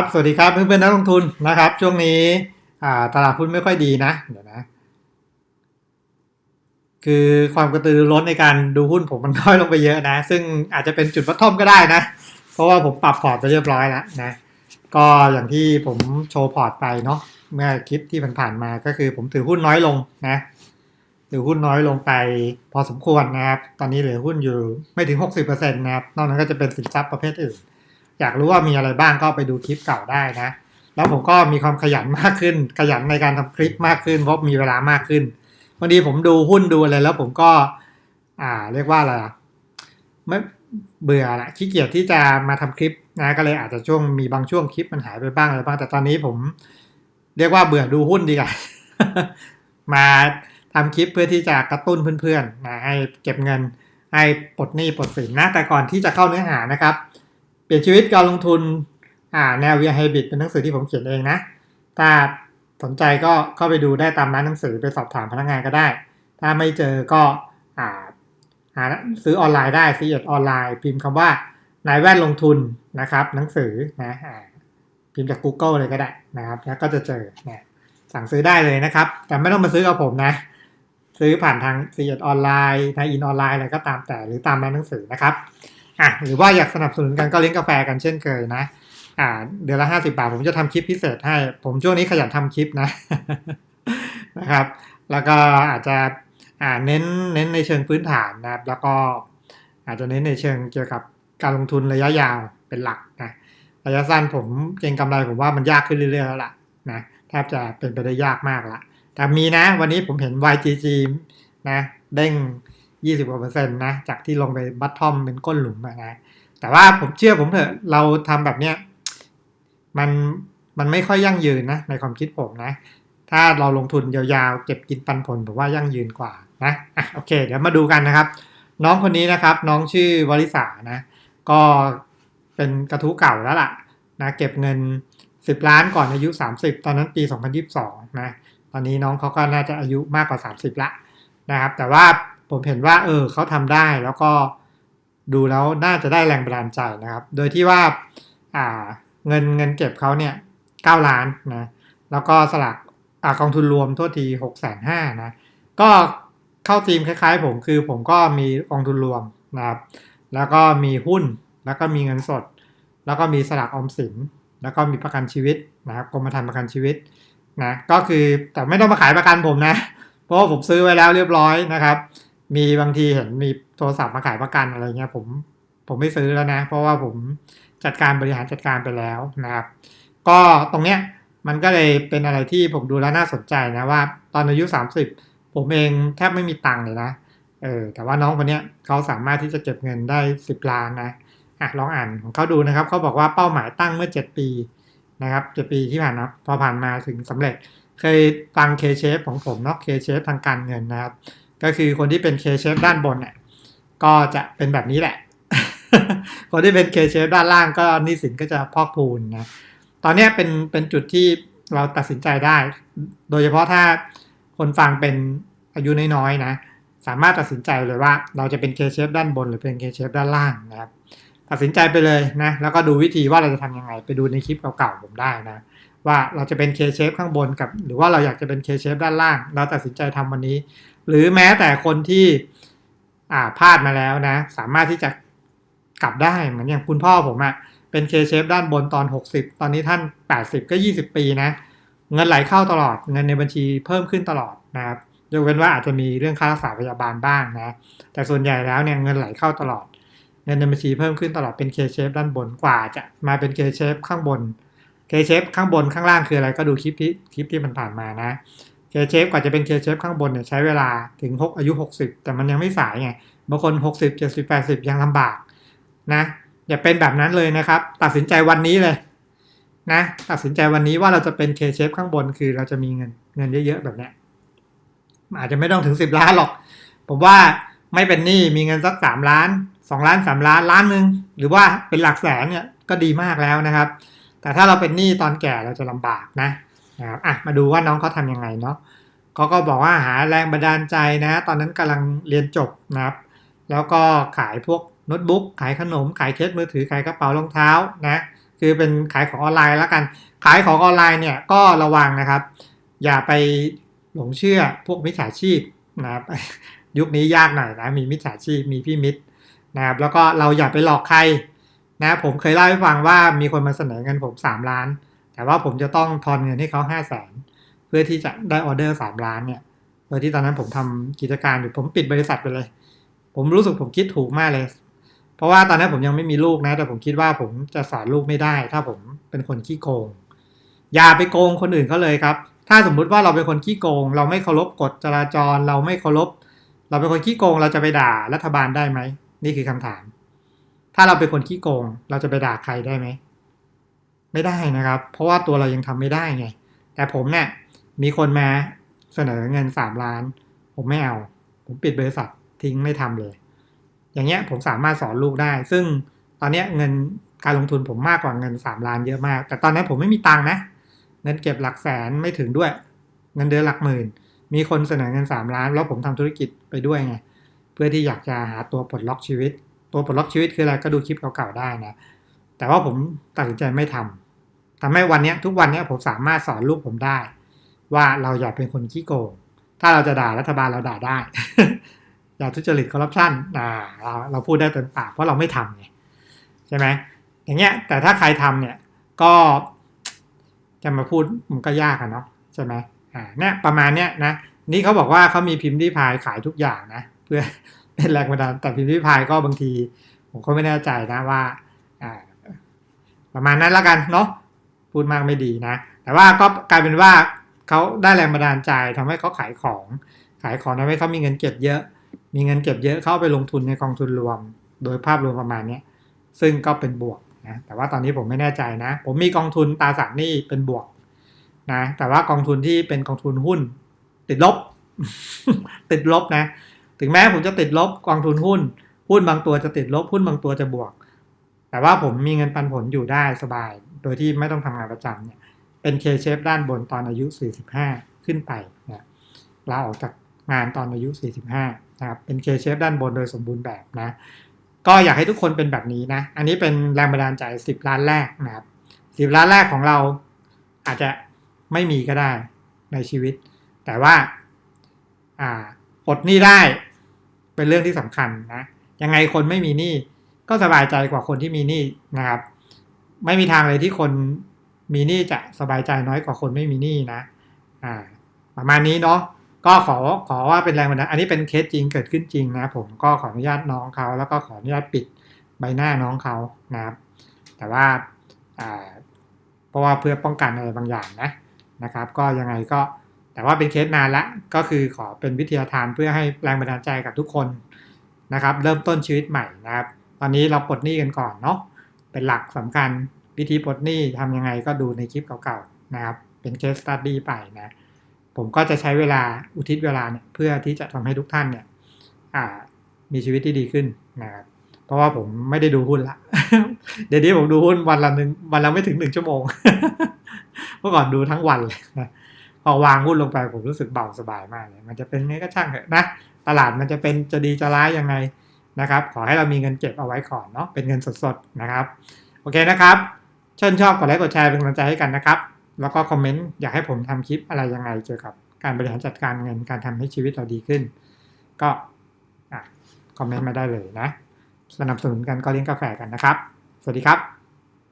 ครับสวัสดีครับเพื่อนๆนักลงทุนนะครับ ช่วงนี้ตลาดหุ้นไม่ค่อยดีนะเดี๋ยวนะ คือความกระตือรือร้นในการดูหุ้นผมมันน้อยลงไปเยอะนะ ซึ่งอาจจะเป็นจุดพัดทมก็ได้นะ เพราะว่าผมปรับพอร์ตไปเรียบร้อยแล้วนะ ก็อย่างที่ผมโชว์พอร์ตไปเนาะเมื่อคลิปที่ผ่านๆมาก็คือผมถือหุ้นน้อยลงนะถือหุ้นน้อยลงไปพอสมควรนะครับ ตอนนี้เหลือหุ้นอยู่ไม่ถึง 60%นะครับ นอกนั้นก็จะเป็นสินทรัพย์ประเภทอื่น อยากรู้ว่ามีอะไรบ้างก็ไปดูคลิปเก่าได้นะ แล้วผมก็มีความขยันมากขึ้น ขยันในการทำคลิปมากขึ้นเพราะมีเวลามากขึ้นบางทีผมดูหุ้นดูอะไรแล้วผมก็ อ่า เรียกว่าอะไรไม่เบื่อละขี้เกียจที่จะมาทำคลิปนะก็เลยอาจจะช่วงมีบางช่วงคลิปมันหายไปบ้างอะไรบ้าง แต่ตอนนี้ผม เรียกว่าเบื่อดูหุ้นดีกว่ามาทำคลิปเพื่อที่จะกระตุ้นเพื่อนๆนะให้เก็บเงินให้ปลดหนี้ปลดสินนะแต่ก่อนที่จะเข้าเนื้อหานะครับ ปลี่ยนชีวิตการลงทุนอ่าแนว Via Habit เป็นหนังสือที่ผมเขียนเองนะ ถ้าสนใจก็เข้าไปดูได้ตามร้านหนังสือไปสอบถามพนักงานก็ได้ ถ้าไม่เจอก็อ่าหาซื้อออนไลน์ได้ซีเอ็ดออนไลน์ พิมพ์คำว่านายแว่นลงทุนนะครับ หนังสือนะพิมพ์จาก Google เลยก็ได้นะครับ แล้วก็จะเจอนะสั่งซื้อได้เลยนะครับ แต่ไม่ต้องมาซื้อกับผมนะ ซื้อผ่านทางซีเอ็ดออนไลน์ทางอินออนไลน์อะไรก็ตามแต่หรือตามร้านหนังสือนะครับ อะหรือว่าอยากสนับสนุนกันก็เลี้ยงกาแฟกันเช่นเคยนะ อ่า เดือนละห้าสิบาท ผมจะทำคลิปพิเศษให้ ผมช่วงนี้ขยันทำคลิปนะนะครับ แล้วก็อาจจะอ่าเน้นเน้นในเชิงพื้นฐานนะครับ แล้วก็อาจจะเน้นในเชิงเกี่ยวกับการลงทุนระยะยาวเป็นหลักนะระยะสั้นผมเก็งกำไรผมว่ามันยากขึ้นเรื่อยๆแล้วล่ะนะแทบจะเป็นไปได้ยากมากละแต่มีนะ วันนี้ผมเห็น YGG นะเด้ง 20กว่าเปอร์เซ็นต์นะ จากที่ลงไปบัตทอมเป็นก้นหลุมอะนะ แต่ว่าผมเชื่อผมเถอะ เราทำแบบเนี้ยมันมันไม่ค่อยยั่งยืนนะ ในความคิดผมนะ ถ้าเราลงทุนยาวๆ เก็บกินปันผลผมว่ายั่งยืนกว่านะอะโอเค เดี๋ยวมาดูกันนะครับ น้องคนนี้นะครับ น้องชื่อวริษานะ ก็เป็นกระทู้เก่าแล้วล่ะนะเก็บเงิน 10 ล้านก่อนอายุ 30 ตอนนั้นปี 2022นะตอนนี้น้องเขาก็น่าจะอายุมากกว่า 30 ละนะครับ แต่ว่า ผมเห็นว่าเออเขาทำได้แล้วก็ดูแล้วน่าจะได้แรงบันดาลใจนะครับ โดยที่ว่าอ่าเงินเงินเก็บเขาเนี่ย9ล้านนะแล้วก็สลักอากองทุนรวมโทษที6 5 0 0 0นะก็เข้าทีมคล้ายๆ ผมคือผมก็มีกองทุนรวมนะครับ แล้วก็มีหุ้นแล้วก็มีเงินสด แล้วก็มีสลักออมสิน แล้วก็มีประกันชีวิตนะครับกรมธรรม์ประกันชีวิตนะก็คือแต่ไม่ต้องมาขายประกันผมนะ เพราะว่าผมซื้อไว้แล้วเรียบร้อยนะครับ มีบางทีเห็นมีโทรศัพท์มาขายประกันอะไรเงี้ยผมผมไม่ซื้อแล้วนะ เพราะว่าผมจัดการบริหารจัดการไปแล้วนะครับ ก็ตรงเนี้ยมันก็เลยเป็นอะไรที่ผมดูแล้วน่าสนใจนะว่า ตอนอายุ 30 ผมเองแทบไม่มีตังค์เลยนะเออแต่ว่าน้องคนเนี้ยเขาสามารถที่จะเก็บเงินได้ 10 ล้านนะอะลองอ่านของเขาดูนะครับเขาบอกว่าเป้าหมายตั้งเมื่อ 7 ปีนะครับ7ปีที่ผ่านมาพอผ่านมาถึงสำเร็จ เคยฟังเคเชฟของผมเนาะเคเชฟทางการเงินนะครับ ก็คือคนที่เป็นเคเชฟด้านบนเนี่ยก็จะเป็นแบบนี้แหละ คนที่เป็นเคเชฟด้านล่างก็หนิสินก็จะพอกพูนนะตอนนี้เป็นเป็นจุดที่เราตัดสินใจได้ โดยเฉพาะถ้าคนฟังเป็นอายุน้อยๆนะ สามารถตัดสินใจเลยว่า เราจะเป็นเคเชฟด้านบนหรือเป็นเคเชฟด้านล่างนะครับตัดสินใจไปเลยนะแล้วก็ดูวิธีว่าเราจะทำยังไง ไปดูในคลิปเก่าๆผมได้นะ ว่าเราจะเป็นเคเชฟข้างบนกับ หรือว่าเราอยากจะเป็นเคเชฟด้านล่าง เราตัดสินใจทำวันนี้ หรือแม้แต่คนที่อ่าพลาดมาแล้วนะ สามารถที่จะกลับได้เหมือนอย่างคุณพ่อผมอะเป็นเคเชฟด้านบนตอน 60 ตอนนี้ท่าน 80 ก็ 20 ปีนะ เงินไหลเข้าตลอดเงินในบัญชีเพิ่มขึ้นตลอดนะครับยกเว้นว่าอาจจะมีเรื่องค่ารักษาพยาบาลบ้างนะ แต่ส่วนใหญ่แล้วเนี่ยเงินไหลเข้าตลอด เงินในบัญชีเพิ่มขึ้นตลอดเป็นเคเชฟด้านบนกว่าจะมาเป็นเคเชฟข้างบนเคเชฟข้างบนข้างล่างคืออะไรก็ดูคลิปที่คลิปที่มันผ่านมานะ เคเชฟกว่าจะเป็นเคเชฟข้างบนเนี่ยใช้เวลาถึง 6 อายุ 60 แต่มันยังไม่สายไงบางคน 60 70 80 ยังลำบากนะอย่าเป็นแบบนั้นเลยนะครับ ตัดสินใจวันนี้เลยนะตัดสินใจวันนี้ว่าเราจะเป็นเคเชฟข้างบนคือเราจะมีเงินเงินเยอะๆแบบเนี้ยอาจจะไม่ต้องถึง 10 ล้านหรอก ผมว่าไม่เป็นหนี้มีเงินสัก 3 ล้าน 2 ล้าน 3 ล้านล้านหนึ่งหรือว่าเป็นหลักแสนเนี่ยก็ดีมากแล้วนะครับ แต่ถ้าเราเป็นหนี้ตอนแก่เราจะลำบากนะ นะครับอะมาดูว่าน้องเขาทำยังไงเนาะเขาก็บอกว่าหาแรงบันดาลใจนะ ตอนนั้นกำลังเรียนจบนะครับ แล้วก็ขายพวกโน้ตบุ๊กขายขนม ขายเคสมือถือขายกระเป๋ารองเท้านะคือเป็นขายของออนไลน์แล้วกัน ขายของออนไลน์เนี่ยก็ระวังนะครับ อย่าไปหลงเชื่อพวกมิจฉาชีพนะครับยุคนี้ยากหน่อยนะมีมิจฉาชีพมีพี่มิตรนะครับแล้วก็เราอย่าไปหลอกใครนะผมเคยเล่าให้ฟังว่ามีคนมาเสนอเงินผมสามล้าน แต่ว่าผมจะต้องทอนเงินให้เขาห้าแสนเพื่อที่จะได้ออเดอร์สามล้านเนี่ยโดยที่ตอนนั้นผมทำกิจการอยู่ผมปิดบริษัทไปเลย ผมรู้สึกผมคิดถูกมากเลย เพราะว่าตอนนั้นผมยังไม่มีลูกนะ แต่ผมคิดว่าผมจะสอนลูกไม่ได้ ถ้าผมเป็นคนขี้โกง อย่าไปโกงคนอื่นเขาเลยครับ ถ้าสมมุติว่าเราเป็นคนขี้โกง เราไม่เคารพกฎจราจร เราไม่เคารพเราเป็นคนขี้โกง เราจะไปด่ารัฐบาลได้ไหมนี่คือคำถาม ถ้าเราเป็นคนขี้โกง เราจะไปด่าใครได้ไหม ไม่ได้นะครับ เพราะว่าตัวเรายังทำไม่ได้ไง แต่ผมเนี่ยมีคนมาเสนอเงินสามล้าน ผมไม่เอา ผมปิดบริษัททิ้งไม่ทำเลย อย่างเงี้ยผมสามารถสอนลูกได้ ซึ่งตอนเนี้ยเงินการลงทุนผมมากกว่าเงินสามล้านเยอะมาก แต่ตอนนั้นผมไม่มีตังค์นะ เงินเก็บหลักแสนไม่ถึงด้วย เงินเดือนหลักหมื่น มีคนเสนอเงินสามล้าน แล้วผมทำธุรกิจไปด้วยไง เพื่อที่อยากจะหาตัวปลดล็อกชีวิต ตัวปลดล็อกชีวิตคืออะไรก็ดูคลิปเก่าๆได้นะ แต่ว่าผมตัดสินใจไม่ทำทำให้วันนี้ทุกวันนี้ผมสามารถสอนลูกผมได้ ว่าเราอย่าเป็นคนขี้โกง ถ้าเราจะด่ารัฐบาลเราด่าได้ อย่าทุจริตคอร์รัปชันอ่าเราเราพูดได้เต็มปากเพราะเราไม่ทำไงใช่ไหมอย่างเงี้ย แต่ถ้าใครทำเนี่ยก็จะมาพูดมันก็ยากอะเนาะใช่ไหมอ่าเนี่ยประมาณเนี้ยนะนี่เขาบอกว่าเขามีพิมพ์ที่พายขายทุกอย่างนะเพื่อเป็นแรงบันดาลแต่พิมพ์ที่พายก็บางที ผมก็ไม่แน่ใจนะว่า ประมาณนั้นล้วกันเนาะพูดมากไม่ดีนะ แต่ว่าก็กลายเป็นว่าเขาได้แรงบันดาลใจทำให้เขาขายของ ขายของทำให้เขามีเงินเก็บเยอะ มีเงินเก็บเยอะเข้าไปลงทุนในกองทุนรวม โดยภาพรวมประมาณนี้ซึ่งก็เป็นบวกนะแต่ว่าตอนนี้ผมไม่แน่ใจนะ ผมมีกองทุนตราสารหนี้เป็นบวกนะแต่ว่ากองทุนที่เป็นกองทุนหุ้น ติดลบ ติดลบนะ ถึงแม้ผมจะติดลบกองทุนหุ้น หุ้นบางตัวจะติดลบหุ้นบางตัวจะบวก แต่ว่าผมมีเงินปันผลอยู่ได้สบาย โดยที่ไม่ต้องทำงานประจำเนี่ย เป็น K shape ด้านบนตอนอายุ 45 ขึ้นไปนะลาออกจากงานตอนอายุ 45 นะครับ เป็น K shape ด้านบนโดยสมบูรณ์แบบนะ ก็อยากให้ทุกคนเป็นแบบนี้นะ อันนี้เป็นแรงบันดาลใจ 10 ล้านแรกนะครับ 10 ล้านแรกของเราอาจจะไม่มีก็ได้ในชีวิต แต่ว่าอ่าปลดหนี้ได้เป็นเรื่องที่สำคัญนะ ยังไงคนไม่มีหนี้ ก็สบายใจกว่าคนที่มีหนี้นะครับ ไม่มีทางเลยที่คนมีหนี้จะสบายใจน้อยกว่าคนไม่มีหนี้นะอ่าประมาณนี้เนาะก็ขอขอว่าเป็นแรงบันดาลอันนี้เป็นเคสจริงเกิดขึ้นจริงนะผมก็ขออนุญาตน้องเขา แล้วก็ขออนุญาตปิดใบหน้าน้องเขานะครับ แต่ว่าอ่าเพราะว่าเพื่อป้องกันอะไรบางอย่างนะนะครับ ก็ยังไงก็แต่ว่าเป็นเคสนานละก็คือขอเป็นวิทยาทานเพื่อให้แรงบันดาลใจกับทุกคนนะครับ เริ่มต้นชีวิตใหม่นะครับ ตอนนี้เราปลดหนี้กันก่อนเนาะเป็นหลักสำคัญวิธีปลดหนี้ทำยังไงก็ดูในคลิปเก่าๆนะครับ เป็นเคสสตัดดี้ไปนะ ผมก็จะใช้เวลาอุทิศเวลาเนี่ยเพื่อที่จะทำให้ทุกท่านเนี่ยมีชีวิตที่ดีขึ้นนะครับเพราะว่าผมไม่ได้ดูหุ้นละ เดี๋ยวนี้ผมดูหุ้นวันละหนึ่งวันละไม่ถึงหนึ่งชั่วโมง เมื่อก่อนดูทั้งวันเลยนะพอวางหุ้นลงไปผมรู้สึกเบาสบายมากเลยมันจะเป็นไงก็ช่างเถอะนะ ตลาดมันจะเป็นจะดีจะร้ายยังไง นะครับ ขอให้เรามีเงินเก็บเอาไว้ก่อนเนาะเป็นเงินสดๆนะครับ โอเคนะครับเชิญชอบกดไลค์กดแชร์เป็นกำลังใจให้กันนะครับ แล้วก็คอมเมนต์อยากให้ผมทำคลิปอะไรยังไงเกี่ยวกับการบริหารจัดการเงินการทำให้ชีวิตเราดีขึ้น ก็คอมเมนต์มาได้เลยนะสนับสนุนกันก็เลี้ยงกาแฟกันนะครับ สวัสดีครับ